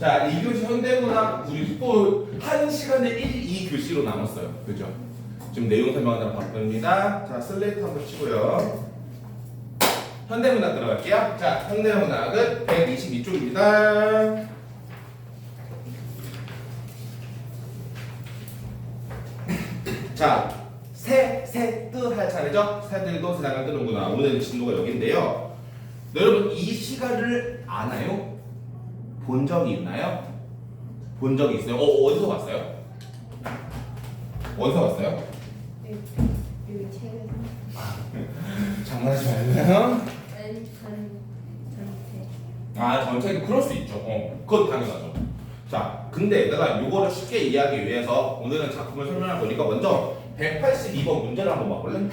자, 2교시 현대문학 우리 또한 시간에 1, 2교시로 나눴어요. 그죠? 지금 내용 설명하느라 바쁩니다. 자, 슬레이트 한번 치고요. 현대문학 들어갈게요. 자, 현대문학은 122쪽입니다. 자, 새, 새, 뜨 할 차례죠? 새들도 세상을 뜨는구나. 오늘 진도가 여기인데요. 여러분, 이 시간을 아나요? 본 적이 있나요? 본 적이 있어요? 어, 어디서 봤어요? 어디서 봤어요? 여기 책에서 장난하지 말고요. 전 전체 아, 전체는 그럴 수 있죠. 어, 그건 당연하죠. 자, 근데 내가 이거를 쉽게 이해하기 위해서 오늘은 작품을 설명할 거니까 먼저 182번 문제를 한번 봐볼래?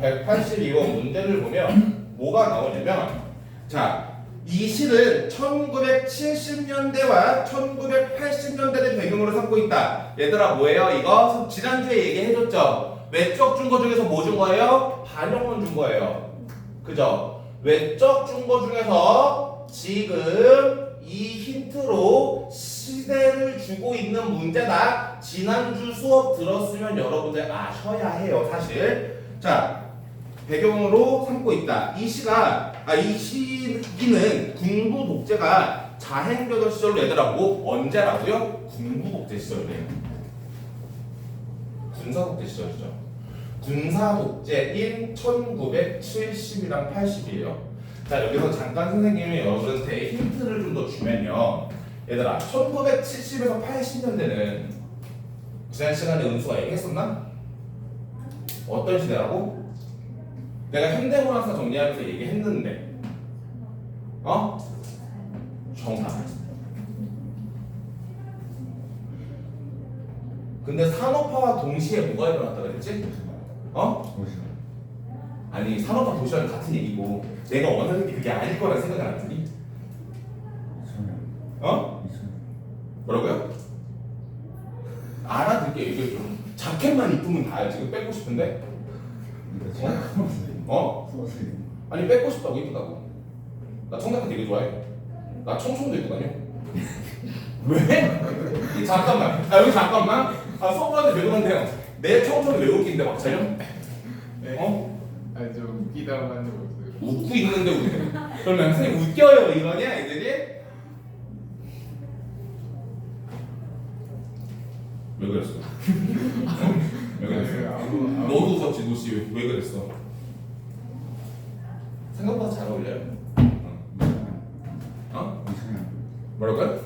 182번 문제를 보면 뭐가 나오냐면 자, 이 시는 1970년대와 1980년대를 배경으로 삼고 있다. 얘들아 뭐예요? 이거 지난주에 얘기해줬죠? 외적 준거 중에서 뭐 준 거예요? 반영문 준 거예요. 그죠? 외적 준거 중에서 지금 이 힌트로 시대를 주고 있는 문제다. 지난주 수업 들었으면 여러분들 아셔야 해요, 사실. 자, 배경으로 삼고 있다. 이 시가 아 이 시기는 군부 독재가 자행되던 시절로 얘들아 뭐 언제라고요? 군부 독재 시절이래요. 군사 독재 시절이죠. 군사 독재인 1970이랑 80이에요. 자 여기서 잠깐 선생님이 여러분한테 힌트를 좀 더 주면요. 얘들아 1970에서 80년대는 지난 시간에 은수가 얘기했었나? 어떤 시대라고? 내가 현대문학사 정리하면서 얘기했는데 어? 정답 근데 산업화와 동시에 뭐가 일어났다 그랬지? 어? 아니 산업화 도시화는 같은 얘기고 내가 원하는 게 그게 아닐 거라 생각을 안 했니? 어? 뭐라고요? 알아듣게 좀 자켓만 입으면 다야 지금 뺏고 싶은데 어? 아니 뺏고 싶다고 이쁘다고 나 청담 되게 좋아해 나 청춘도 입고 다녀 왜? 이 잠깐만 아 여기 잠깐만 아왜 그런데요 내 청춘은 왜 웃긴데 막차요? 어? 아니 좀 웃기다고 하는 거 웃고 있는데 웃겨 그러면 선생님 웃겨요 이러냐 애들이? 왜 그랬어? 왜 그랬어? 아무 아무 너도 웃었지 노씨 왜, 왜 그랬어? 생각보다 잘 어울려요. 어? 뭐라고요?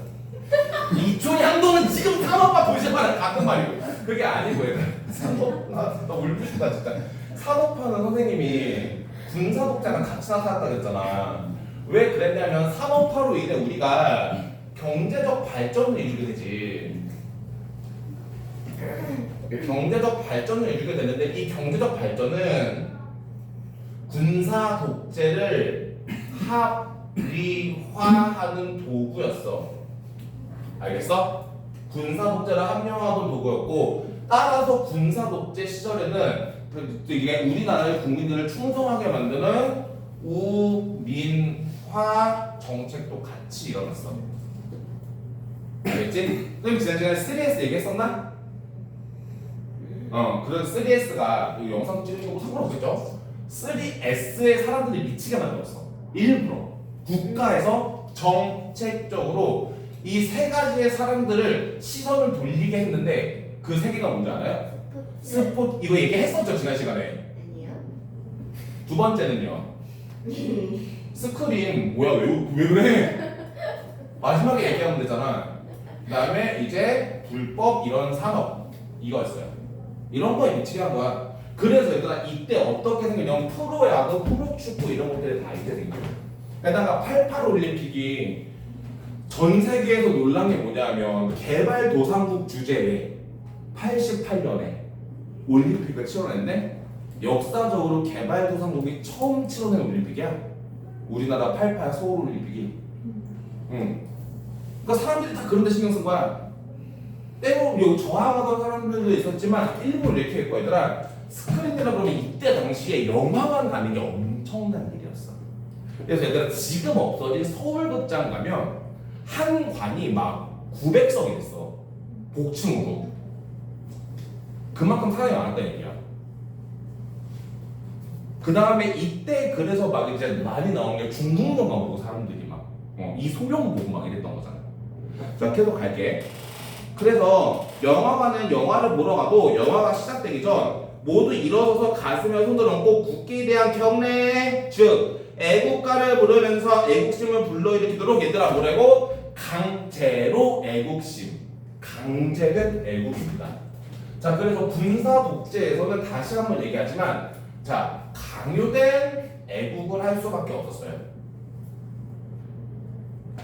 이촌 향도는 지금 산업화 도시화랑 같은 말이고. 그게 아니고 얘들 산업 나, 나 울부시다 진짜. 산업화는 선생님이 군사독자랑 같이 나타났다 그랬잖아. 왜 그랬냐면 산업화로 인해 우리가 경제적 발전을 이루게 되지. 경제적 발전을 이루게 되는데 이 경제적 발전은 군사 독재를 합리화하는 도구였어. 알겠어? 군사 독재를 합리화하는 도구였고 따라서 군사 독재 시절에는 그- 이게 우리나라의 국민들을 충성하게 만드는 우민화 정책도 같이 일어났어. 알겠지? 그럼 지난 시간에 3S 얘기했었나? 어, 그래서 3S가 이 영상 찍는 거고 상관없겠죠? 3S의 사람들이 미치게 만들었어. 일부러 국가에서 정책적으로 이 세 가지의 사람들을 시선을 돌리게 했는데 그 세 개가 뭔지 알아요? 스포 이거 얘기했었죠 지난 시간에. 아니요 두 번째는요. 스크린 뭐야 왜, 왜 그래? 마지막에 얘기하면 되잖아. 그다음에 이제 불법 이런 산업 이거였어요. 이런 거에 미치게 한 거야. 그래서 얘들아 이때 어떻게 생겼냐면 프로야구, 프로축구 이런 것들이 다 이때 생겨. 게다가 88 올림픽이 전 세계에서 놀란 게 뭐냐면 개발도상국 주제에 88년에 올림픽을 치러냈네. 역사적으로 개발도상국이 처음 치러낸 올림픽이야. 우리나라 88 서울 올림픽이. 응. 그러니까 사람들이 다 그런 데 신경 쓴 거야. 때로 요 저항하던 사람들도 있었지만 일부러 이렇게 했고 얘들아 스크린이라 그러면 이때 당시에 영화관 가는 게 엄청난 일이었어. 그래서 얘들아 지금 없어진 서울극장 가면 한 관이 막 900석이 됐어. 복층으로. 그만큼 사람이 많았다는 얘기야. 그 다음에 이때 그래서 막 이제 많이 나온 게 중국 영화 보고 사람들이 막 어, 이소룡 보고 막 이랬던 거잖아. 자 계속 갈게. 그래서 영화관은 영화를 보러 가도 영화가 시작되기 전 모두 일어서서 가슴에 손을 얹고 국기에 대한 경례 즉 애국가를 부르면서 애국심을 불러일으키도록 얘들아 뭐라고 강제로 애국심 강제된 애국입니다. 자 그래서 군사 독재에서는 다시 한번 얘기하지만 자 강요된 애국을 할 수밖에 없었어요.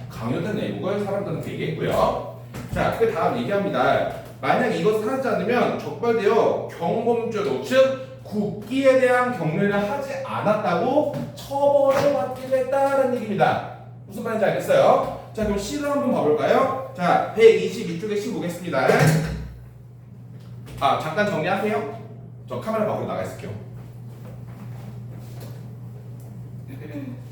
강요된 애국을 사람들은 얘기했고요. 자, 그 다음 얘기합니다. 만약 이것을 하지 않으면 적발되어 경범죄로 즉 국기에 대한 경례를 하지 않았다고 처벌을 받게 됐다는 얘기입니다. 무슨 말인지 알겠어요? 자, 그럼 시를 한번 봐볼까요? 자, 122쪽에 시 보겠습니다. 아, 잠깐 정리하세요. 저 카메라 밖으로 나가 있을게요.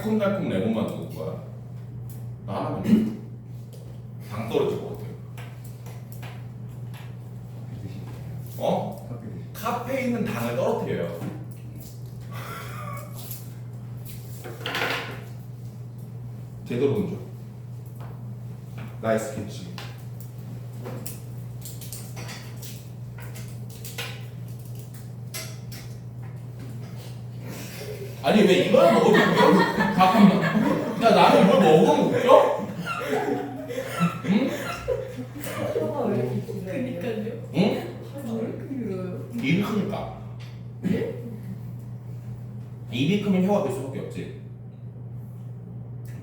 새콤달콤 레몬만 넣을 거야. 나 하나만. 당 떨어질 것 같아요. 어? 카페인은 당을 떨어뜨려요. 제대로 던져. 나이스 캐치. 아니 왜 이걸 먹으면 웃겨? 잠깐만. 야 나는 이걸 먹으면 웃겨? 응? 혀가 왜 이렇게 길어요? 그니까요. 응? 혀가 왜 이렇게 길어요? 입이 크니까. 입이 크면 혀가 될 수밖에 없지.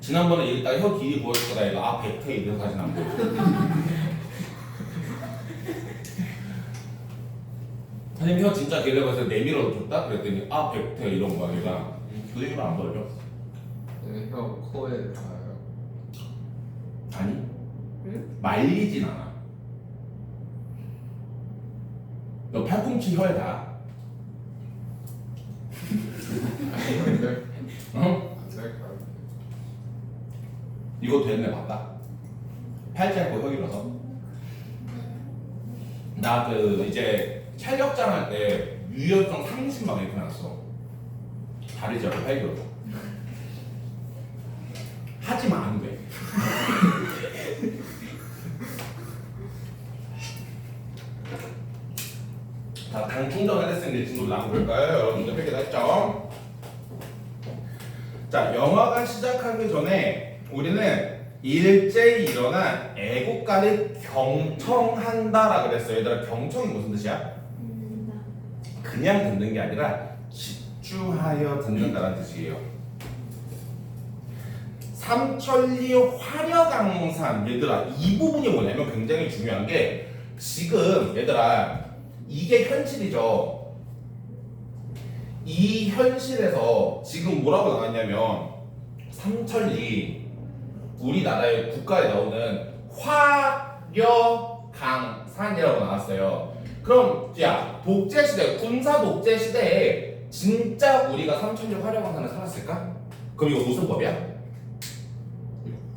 지난번에 이랬다가 혀 길이 보였을 거다 이거 아 백태 이런 사진 안 보여. 선생님 혀 진짜 길다고 해서 내밀어 줬다 그랬더니 아 백태 이런 거야 얘가 교육을 안 보여줘. 네, 형 코에 닿아요. 아니 응? 말리진 않아. 너 팔꿈치 혀에 다. 아니 근데 응? 안 될까요? 이거 됐네 봤다. 팔 짧고 혀 길어서. 나 그 이제 촬영장 할 때 유연성 30만 이렇게 났어. 다리 잡고 팔 길어서. 하지만 안 돼. 자, 당 충전을 했으니 친구들 나온 걸까요? 여러분들 다 했죠? 자, 영화가 시작하기 전에 우리는 일제히 일어난 애국가를 경청한다라 그랬어요. 얘들아, 경청이 무슨 뜻이야? 음, 그냥 듣는 게 아니라 집중하여 듣는다는 뜻이에요. 삼천리 화려강산 얘들아 이 부분이 뭐냐면 굉장히 중요한 게 지금 얘들아 이게 현실이죠. 이 현실에서 지금 뭐라고 나왔냐면 삼천리 우리나라의 국가에 나오는 화려강산이라고 나왔어요. 그럼 야 독재 시대 군사 독재 시대에 진짜 우리가 삼천리 화려강산을 살았을까? 그럼 이거 무슨 법이야?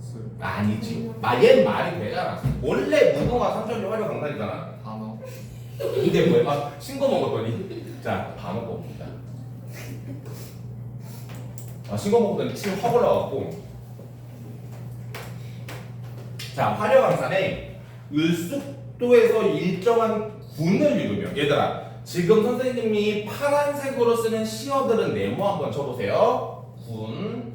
술, 아니지. 말얘 말이 되잖아. 원래 무궁화 삼천리 화려강산이잖아. 단어. 근데 뭐야? 아, 신고 먹었더니 자 반어 뽑니다. 아 신고 먹었더니 침 확 올라왔고 자 화려 강산에 을숙도에서 일정한 분을 읽으면 얘들아 지금 선생님이 파란색으로 쓰는 시어들은 네모 한번 쳐보세요. 군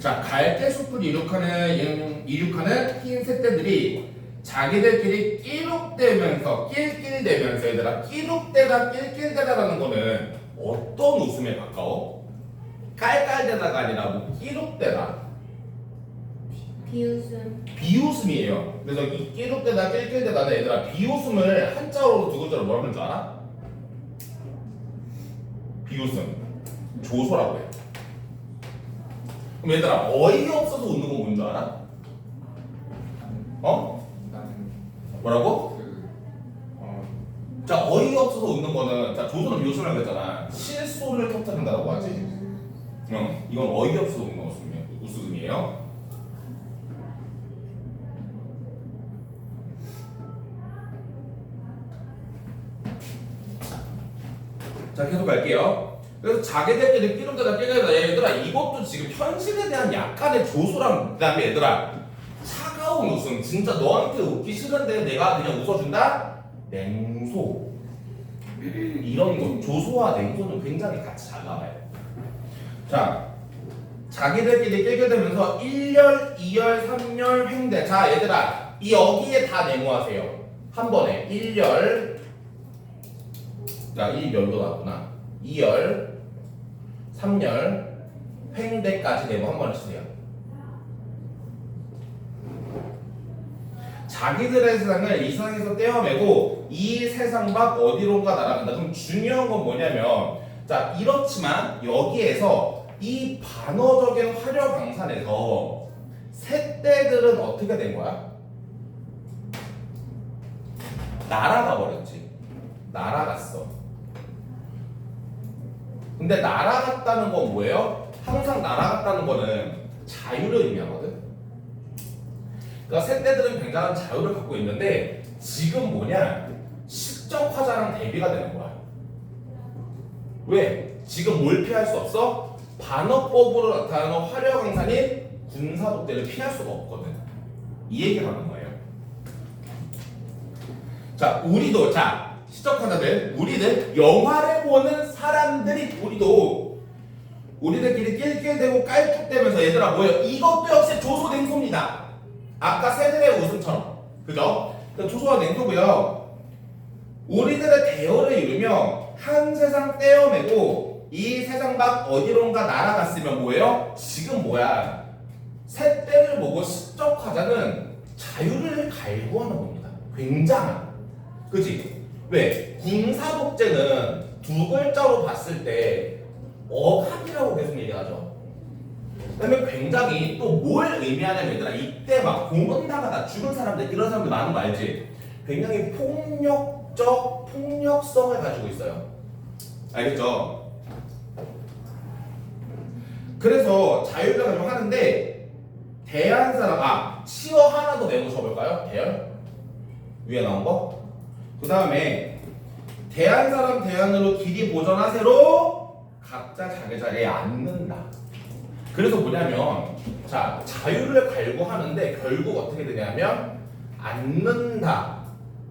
자, 갈대 숲을 이룩하는 이룩하는 흰 새떼들이 자기들끼리 끼룩대면서 낄낄대면서 얘들아 끼룩대다 낄낄대다라는 거는 어떤 웃음에 가까워? 깔깔대다가 아니라 뭐 끼룩대다 비웃음. 비웃음이에요. 그래서 이 끼룩대다 낄낄대다는 얘들아 비웃음을 한자어로 두 글자로 뭐라 그러는 줄 알아? 비웃음 조소라고 해. 그럼 얘들아 어이없어서 웃는 건 뭔 줄 알아? 어? 뭐라고? 그 어. 자 어이없어서 웃는 거는 자 조소는 비웃음이라고 했잖아 실소를 터뜨린다고 하지 응 이건 어이없어서 웃는 웃음이에요 웃음이에요 자 계속 갈게요. 그래서 자기들끼리 끼름대다 끼름대다. 얘들아 이것도 지금 현실에 대한 약간의 조소랑 그 다음에 얘들아 차가운 웃음. 진짜 너한테 웃기 싫은데 내가 그냥 웃어준다? 냉소. 이런 거 조소와 냉소는 굉장히 같이 잘 나와요. 자 자기들끼리 낄껴대면서 1열, 2열, 3열, 횡대. 자 얘들아 이 여기에 다 네모하세요. 한 번에 1열 야 1열도 나왔구나 2열 3열 횡대까지 네모 한 번에 치세요 자기들의 세상을 이 세상에서 떼어내고 이 세상 밖 어디론가 날아간다. 그럼 중요한 건 뭐냐면 자 이렇지만 여기에서 이 반어적인 화려 강산에서 새떼들은 어떻게 된 거야? 날아가 버렸지. 날아갔어. 근데 날아갔다는 건 뭐예요? 항상 날아갔다는 거는 자유를 의미하거든. 그러니까 새떼들은 굉장한 자유를 갖고 있는데 지금 뭐냐 시적 화자랑 대비가 되는 거야. 왜? 지금 뭘 피할 수 없어? 반어법으로 나타나는 화려 강산인 군사 독대를 피할 수가 없거든. 이 얘기를 하는 거예요. 자, 우리도 자 화자들, 우리들 영화를 보는 사람들이 우리도 우리들끼리 낄낄대고 깔쭉대면서 얘들아 뭐예요? 이것도 역시 조소 냉소입니다. 아까 새들의 웃음처럼 그죠? 그 조소와 냉소고요. 우리들의 대열을 이루며 한 세상 떼어내고 이 세상 밖 어디론가 날아갔으면 뭐예요? 지금 뭐야? 새떼를 보고 시적화자는 자유를 갈구하는 겁니다. 굉장한. 그지? 왜? 군사독재는 두 글자로 봤을 때 억압이라고 계속 얘기하죠. 그다음에 굉장히 또 뭘 의미하냐면 얘들아 이때 막 공원 나가다 죽은 사람들 이런 사람들 많은 거 알지? 굉장히 폭력적 폭력성을 가지고 있어요. 알겠죠? 그래서 자유를 가지고 하는데 대한 사람 아 치어 하나 더 내고 쳐볼까요? 대열 위에 나온 거. 그 다음에 대한 사람 대안으로 길이 보전하세로 각자 자기 자리에 앉는다. 그래서 뭐냐면 자 자유를 갈구하는데 결국 어떻게 되냐면 앉는다.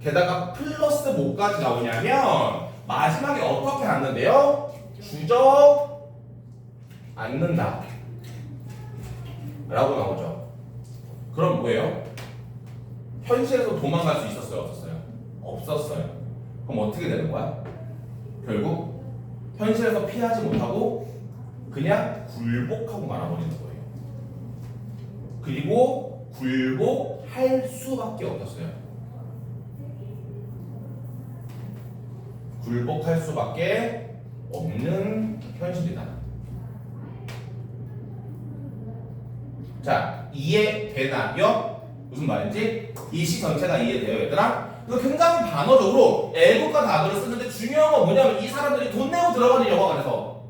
게다가 플러스 뭐까지 나오냐면 마지막에 어떻게 앉는데요? 주적 앉는다. 라고 나오죠. 그럼 뭐예요? 현실에서 도망갈 수 있었어요? 없었어요? 없었어요. 그럼 어떻게 되는 거야? 결국 현실에서 피하지 못하고 그냥 굴복하고 말아버리는 거예요. 그리고 굴복할 수밖에 없었어요. 굴복할 수밖에 없는 현실이다. 자, 이해되나요? 무슨 말인지? 이 시 전체가 이해돼요, 얘들아? 그래서 굉장히 반어적으로 애국과 다도를 쓰는데 중요한 건 뭐냐면 이 사람들이 돈 내고 들어가는 영화관에서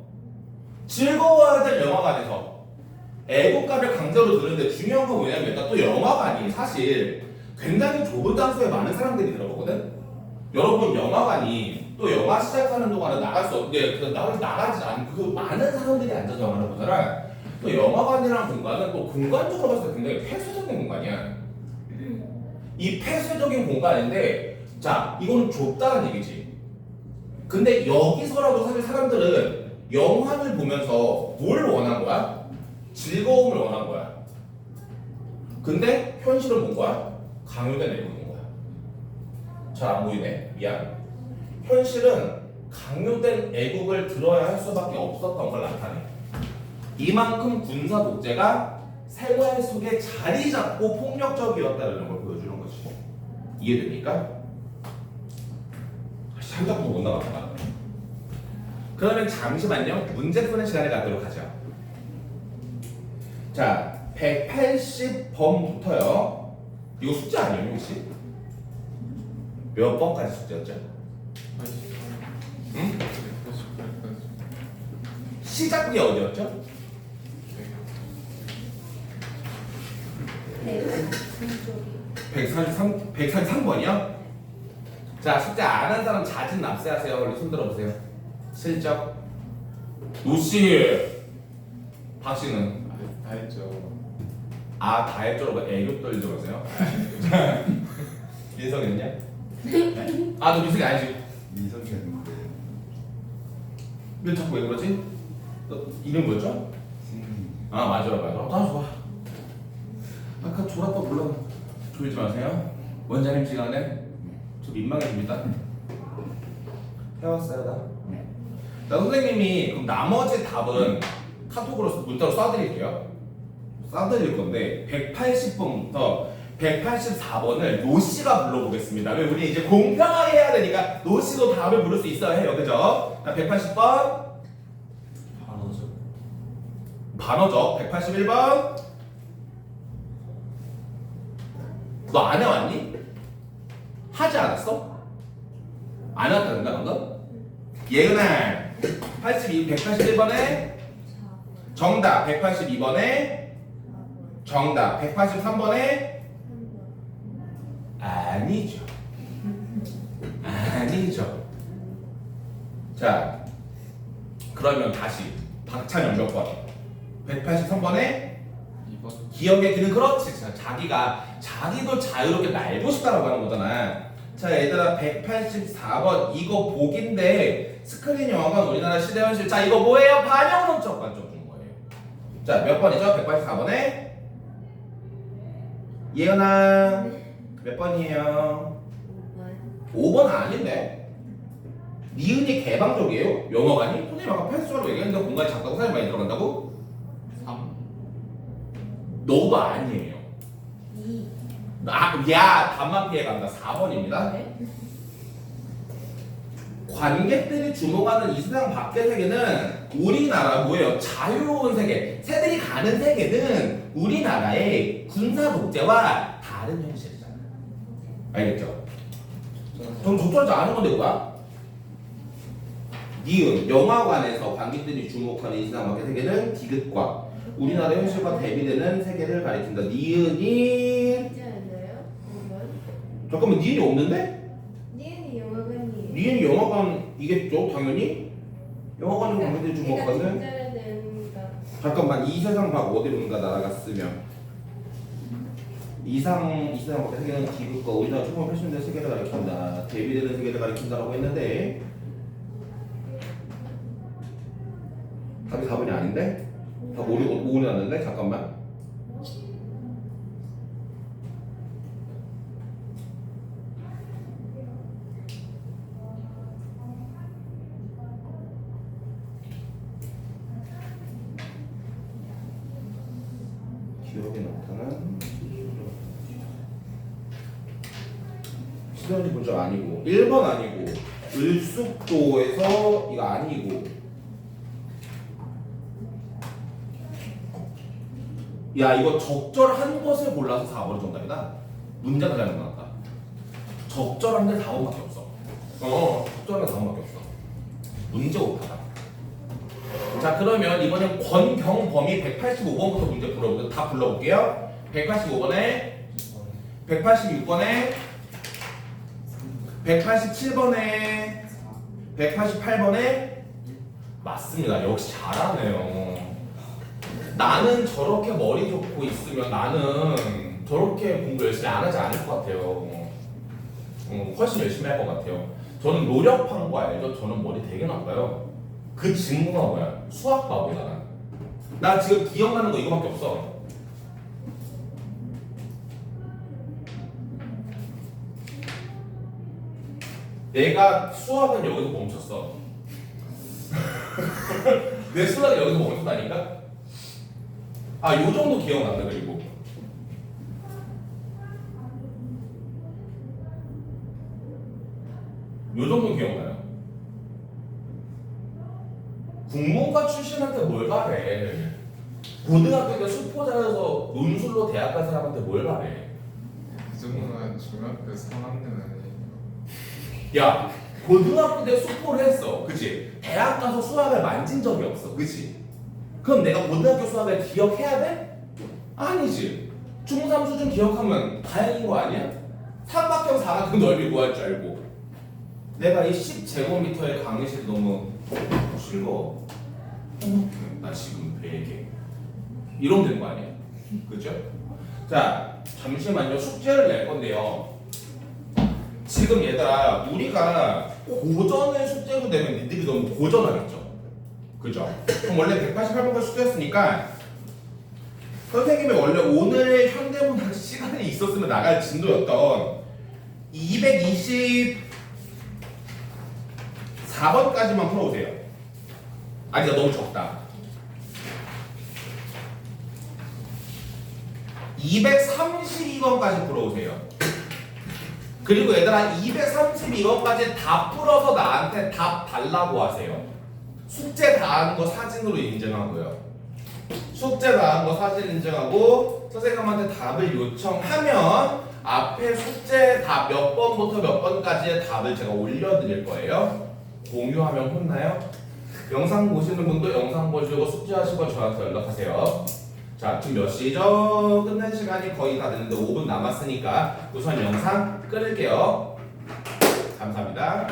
즐거워야 될 영화관에서 애국가를 강제로 듣는데 중요한 건 뭐냐면 또 영화관이 사실 굉장히 좁은 장소에 많은 사람들이 들어가거든. 여러분 영화관이 또 영화 시작하는 동안은 나갈 수 없는데 그 나가 나가지 않고 그 많은 사람들이 앉아서 영화를 보잖아. 또 영화관이라는 공간은 또 공간적으로 봤을 때 굉장히 폐쇄적인 공간이야. 이 폐쇄적인 공간인데 자 이거는 좁다는 얘기지. 근데 여기서라도 사실 사람들은 영화를 보면서 뭘 원한 거야? 즐거움을 원한 거야. 근데 현실은 뭔 거야? 강요된 애국인 거야. 잘 안 보이네. 미안. 현실은 강요된 애국을 들어야 할 수밖에 없었던 걸 나타내. 이만큼 군사 독재가 생활 속에 자리 잡고 폭력적이었다는 걸. 이해됩니까? 한 작품 못 나갔다. 그러면 잠시만요. 문제 푸는 시간을 갖도록 하죠. 자, 180번부터요. 이거 숙제 아니에요, 혹시? 몇 번까지 숙제였죠? 응? 시작이 어디였죠? 네. 한쪽이. 143, 143번이요? 자, 숙제 안 한 사람 자진 납세하세요. 얼른 손 들어보세요. 실적. 노씨. 박씨는 다 했죠. 아, 다 했죠라고 애교 떨리죠 그러세요? 민석이는요? 아, 너 민석이 아니지? 미성년인데 왜 자꾸 왜 그러지? 너 이름 뭐였죠? 아, 맞아, 맞아. 나 좋아. 아까 졸았다 몰라. 졸지 마세요. 원장님 시간에 저 민망해집니다. 해왔어요, 나. 네. 자, 선생님이 그럼 나머지 답은 카톡으로 문자로 쏴드릴게요. 쏴드릴 건데 180번부터 184번을 노씨가 불러보겠습니다. 왜 우리 이제 공평하게 해야 되니까 노씨도 답을 부를 수 있어야 해요, 그죠? 자, 180번 반어죠 반어적 181번 너 안 해왔니? 하지 않았어? 안 해왔다는가 방금? 예은아 82, 181번에 정답 182번에 정답 183번에 아니죠 아니죠 자 그러면 다시 박찬영 몇 번? 183번에 2번. 기억의 길은 그렇지. 자, 자기가 자기도 자유롭게 날고 싶다라고 하는 거잖아. 자, 얘들아 184번 이거 복인데 스크린 영화관 우리나라 시대 현실. 자, 이거 뭐예요? 반영 논적 관점 주는 거예요. 자, 몇 번이죠? 184번에 예은아 몇 번이에요? 5번 아닌데. 니은이 개방적이에요. 영어관이? 선생님 아까 패스처럼 얘기했는데 공간이 작다고 사람이 많이 들어간다고? 3. 너도 아니에요. 2. 아, 야, 답만 피해 간다. 4번입니다. 네. 관객들이 주목하는 이 세상 밖의 세계는 우리나라 뭐예요? 자유로운 세계, 새들이 가는 세계는 우리나라의 군사 독재와 다른 현실이잖아. 알겠죠? 좀 적절하지 않은 건데 뭐야? 니은 영화관에서 관객들이 주목하는 이 세상 밖의 세계는 디귿과 우리나라 현실과 대비되는 세계를 가리킨다. 니은이 있지 않나요? 5번. 잠깐만 니은이 없는데? 니은이 영화관이에요. 니은이 영화관이겠죠 당연히 영화관은 관객들이 주목하는 진짜야 되는가? 잠깐만 이 세상 밖 어디론가 날아갔으면 이상 이 세상 밖의 세계는 기극과 우리나라 1980년대 세계를 가리킨다 대비되는 세계를 가리킨다라고 했는데 답이 4번이 아닌데? 답 5, 5, 5는 났는데? 잠깐만 기억에 나타난 시선이 본적 아니고 1번 아니고 을숙도에서 이거 아니고. 야 이거 적절한 것을 골라서 4번이 정답이다. 문제가 잘못 나왔다. 적절한 게 4번밖에 없어. 어 적절한 게 4번밖에 없어. 문제 오타다. 자 그러면 이번엔 권경범이 185번부터 문제 불러볼게요 다 불러볼게요. 185번에 186번에 187번에 188번에? 맞습니다. 역시 잘하네요. 나는 저렇게 머리 좋고 있으면 나는 저렇게 공부 열심히 안 하지 않을 것 같아요. 어, 훨씬 열심히 할 것 같아요. 저는 노력한 거 알죠? 저는 머리 되게 나빠요. 그 증거가 뭐야? 수학 바보잖아 나 지금 기억나는 거 이거밖에 없어. 내가 수학은 여기서 멈췄어. 내 수학이 여기서 멈췄다니까? 아, 요 정도 기억난다, 그리고. 요 정도 기억나요. 국문과 출신한테 뭘 바래? 고등학교 때 수포자여서 논술로 대학 간 사람한테 뭘 바래? 그 정도는 중학교 3학년 아니에요 야, 고등학교 때 수포를 했어, 그치? 대학 가서 수학을 만진 적이 없어, 그치? 그럼 내가 고등학교 수학을 기억해야 돼? 아니지. 중3 수준 기억하면 다행인 거 아니야? 삼각형, 사각형 넓이 구할 줄 알고. 내가 이 10제곱미터의 강의실 너무 즐거워. 어, 나 지금 베개. 이러면 되는 거 아니야? 그죠? 자, 잠시만요. 숙제를 낼 건데요. 지금 얘들아, 우리가 고전을 숙제로 내면 니들이 너무 고전하겠죠? 그죠? 그럼 원래 188번까지 숙제였으니까 선생님이 원래 오늘 현대문학 시간이 있었으면 나갈 진도였던 224번까지만 풀어오세요. 아니다 너무 적다. 232번까지 풀어오세요. 그리고 얘들아 232번까지 다 풀어서 나한테 답 달라고 하세요. 숙제 다 하는 거 사진으로 인증하고요. 숙제 다 한 거 사진 인증하고 선생님한테 답을 요청하면 앞에 숙제 답 몇 번부터 몇 번까지의 답을 제가 올려드릴 거예요. 공유하면 혼나요? 영상 보시는 분도 영상 보시고 숙제하시고 저한테 연락하세요. 자, 지금 몇 시죠? 끝날 시간이 거의 다 됐는데 5분 남았으니까 우선 영상 끊을게요. 감사합니다.